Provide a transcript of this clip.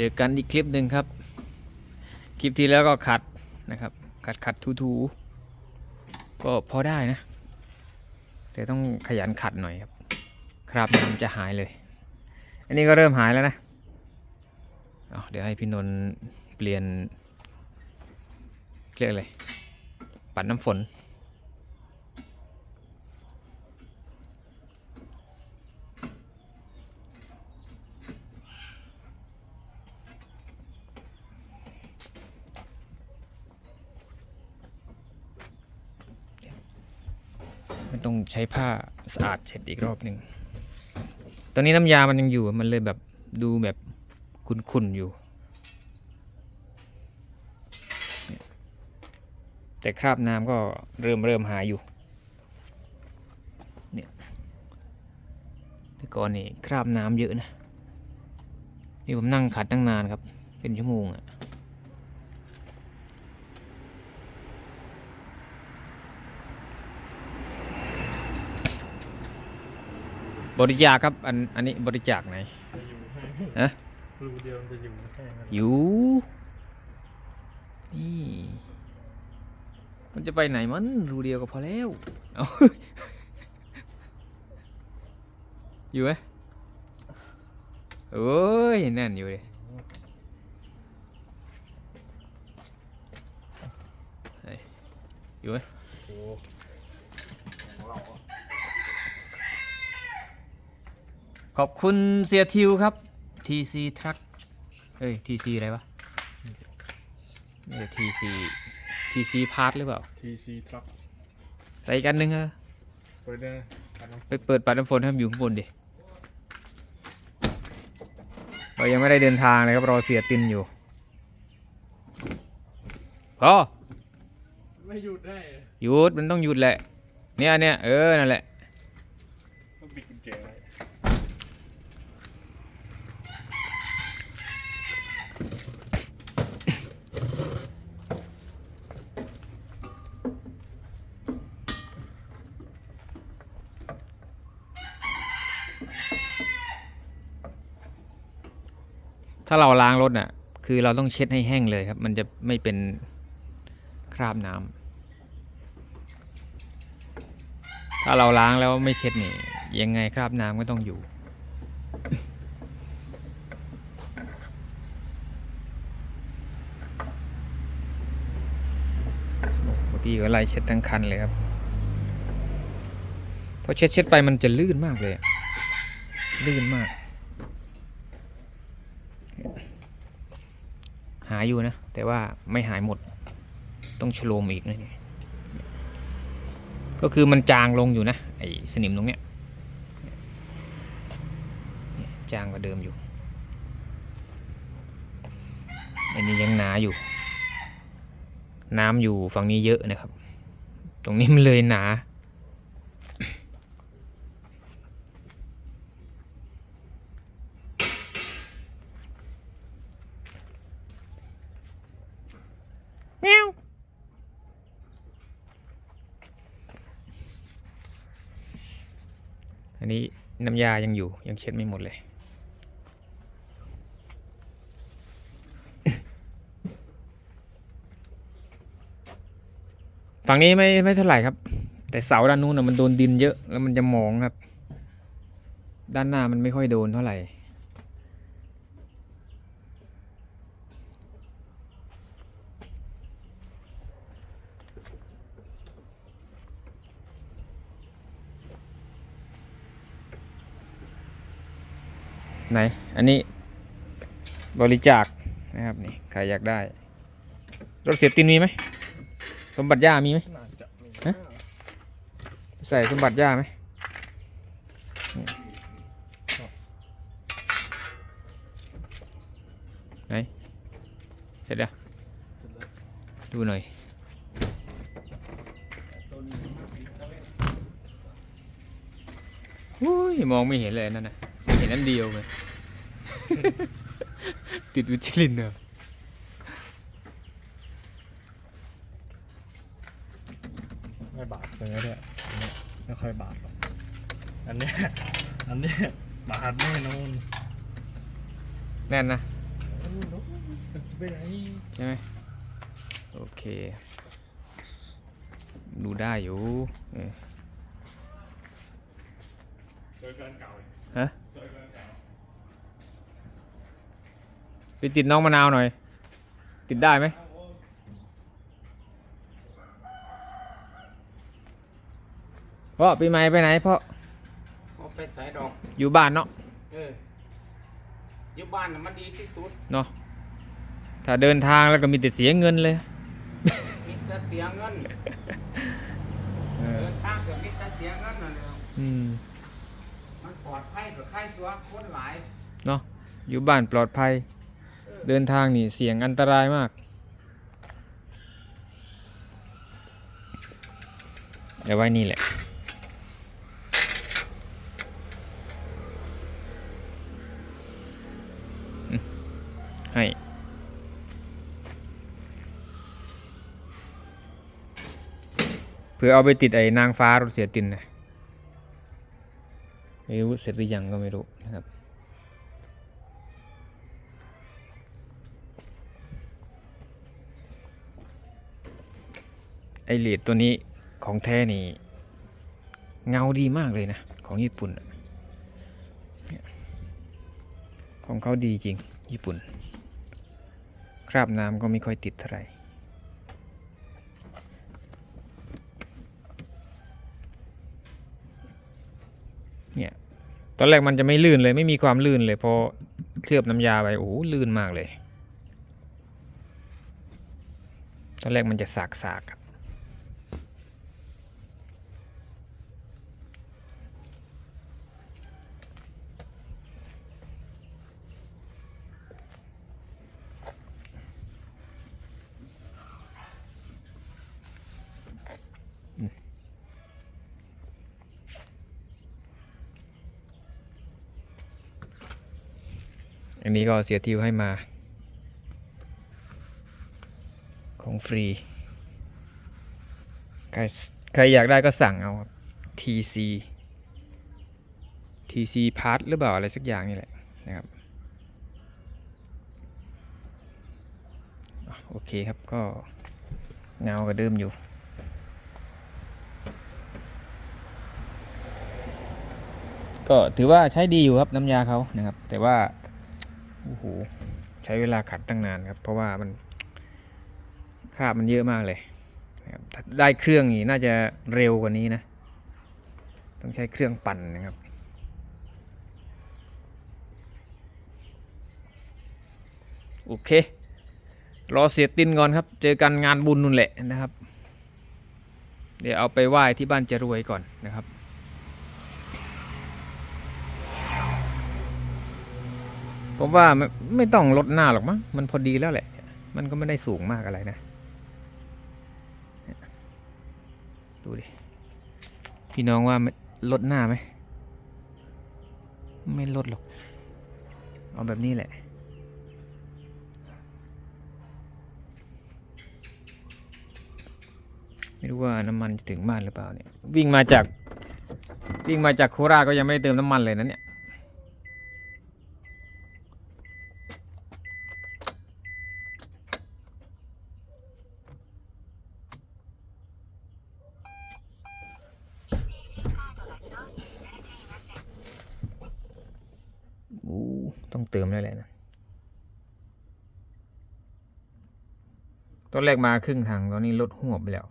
เจอกันอีกคลิปหนึ่งครับ คลิปที่แล้วก็ขัดนะครับ ขัดขัดทูทูก็พอได้นะ แต่ต้องขยันขัดหน่อยครับ คราบน้ำจะหายเลย อันนี้ก็เริ่มหายแล้วนะเเดี๋ยวให้พี่นนท์เปลี่ยนเรียกอะไร ปัดน้ำฝน ไม่ต้องใช้ผ้าสะอาดเช็ดอีกรอบหนึ่งตอนนี้น้ำยามันยังอยู่มันเลยแบบดูแบบขุ่นๆอยู่ แต่คราบน้ำก็เริ่มเริ่มหายอยู่เนี่ยแต่ก่อนนี่คราบน้ำเยอะนะ นี่ผมนั่งขัดตั้งนานครับ เป็นชั่วโมงอะ บริจาคครับ อันอันนี้บริจาคไหนจะอยู่ให้ฮะรูเดียวมันจะอยู่ให้ครับอยู่ นี่ มันจะไปไหนมันรูเดียวก็พอแล้วเอาอยู่ไหมโอ้ยแน่นอยู่เลยเฮ้ยอยู่ไหม โอ้ ขอบคุณเสียทิวครับ TC Truck เฮ้ย TC อะไรวะนี่ TC TC Part หรือเปล่าทีซีทรัคใส่อีกอันหนึงเออเปิดได้อันนั้นไปเปิดปัดน้ำฝนให้มันอยู่ข้างบนดิเรายังไม่ได้เดินทางเลยครับรอเสียตินอยู่พอ ไม่หยุดได้ หยุดมันต้องหยุดแหละ เนี่ยเนี่ยเออ นั่นแหละ ต้องปิดกุญแจไว้ ถ้าเราล้างรถน่ะ คือเราต้องเช็ดให้แห้งเลยครับ มันจะไม่เป็นคราบน้ำถ้าเราล้างแล้วไม่เช็ดนี่ยังไงคราบน้ำก็ต้องอยู่เมื่อกี้ก็ไล่เช็ดทั้งคันเลยครับพอเช็ดเช็ดไปมันจะลื่นมากเลยลื่นมากายอยู่นะ แต่ว่าไม่หายหมด ต้องชโลมอีกนะก็คือมันจางลงอยู่นะไอ้สนิมตรงเนี้ยเนี่ยจางกว่าเดิมอยู่อันนี้ยังหนาอยู่ น้ำอยู่ฝั่งนี้เยอะนะครับ ตรงนี้มันเลยหนา แมวอั น้ำยายังอยู่ยังเช็ดไม่หมดเลย ฝั่งนี้ไม่ไม่เท่าไหร่ครับ แต่เสาด้านนู้นนะมันโดนดินเยอะแล้วมันจะหมองครับ ด้านหน้ามันไม่ค่อยโดนเท่าไหร่ ไหน อันนี้บริจาคนะครับนี่ใครอยากได้ รถเสียตินมีไหมสมบัติย่ามีไหมน่าจะมีฮะใส่สมบัติย่าไหมไหนเสร็จแล้วดูหน่อยอุ้ยมองไม่เห็นเลยนั่นนะเห็ นอันเดียวเลย ติดวิจิลินเนอร์ไม่บาดเลยนะเนี่ยอันเนี้ยไม่ค่อยบาดหรอก อันเนี้ย อันเนี้ยบาดแน่นอนแน่นนะโอ้ไปไหนใช่ไหมโอเค ดูได้อยู่เออเจอกันเก่าฮะเจอกันเก่า ไปติดน้องมะนาวหน่อย ติดได้ไหมพ่อปีใหม่ไปไหนพ่อเอาไปใส่ดอกอยู่บ้านเนาะเอออยู่บ้านน่ะมันดีที่สุด เนาะถ้าเดินทางแล้วก็มีแต่เสียเงินเลย มีแต่เสียเงินเออ เดินทางก็มีแต่เสียเงินนั่นแหละอืมมันปลอดภัยกับใครตัวคนหลาย เนาะอยู่บ้านปลอดภัย เดินทางนี่เสี่ยงอันตรายมาก เดี๋ยวไว้นี่แหละ ให้เพื่อเอาไปติดไอ้นางฟ้ารถเสียตินนะไม่รู้เสร็จหรือยังก็ไม่รู้นะครับ ไอเลดตัวนี้ของแท้นี่ เงาดีมากเลยนะ ของญี่ปุ่น ของเขาดีจริง ญี่ปุ่น คราบน้ำก็ไม่ค่อยติดเท่าไหร่เนี่ยตอนแรกมันจะไม่ลื่นเลยไม่มีความลื่นเลยพอเคลือบน้ำยาไปโอ้โหลื่นมากเลย ตอนแรกมันจะสากๆครับ อันนี้ก็เสียทิวให้มา ของฟรี ใครใครอยากได้ก็สั่งเอาครับ TC TC Part หรือเปล่าอะไรสักอย่างนี่แหละนะครับโอเคครับก็เงากระเดิมอยู่ ก็ถือว่าใช้ดีอยู่ครับน้ำยาเขานะครับ แต่ว่า โอ้โห ใช้เวลาขัดตั้งนานครับ เพราะว่ามันคราบมันเยอะมากเลยนะครับถ้าได้เครื่องนี่น่าจะเร็วกว่านี้นะ ต้องใช้เครื่องปั่นนะครับโอเค รอเสียตินก่อนครับ เจอกันงานบุญนู่นแหละนะครับ เดี๋ยวเอาไปไหว้ที่บ้านจะรวยก่อนนะครับ ผมว่าไม่ไม่ต้องลดหน้าหรอกมั้งมันพอดีแล้วแหละ มันก็ไม่ได้สูงมากอะไรนะ ดูดิ พี่น้องว่าลดหน้าไหม ไม่ลดหรอก เอาแบบนี้แหละไม่รู้ว่าน้ำมันจะถึงบ้านหรือเปล่าเนี่ย วิ่งมาจาก วิ่งมาจากโคราชก็ยังไม่ได้เติมน้ำมันเลยนะเนี่ย อู้ ต้องเติมแล้วแหละนะตอนแรกมาครึ่งทางตอนนี้ลดหัวไปแล้ว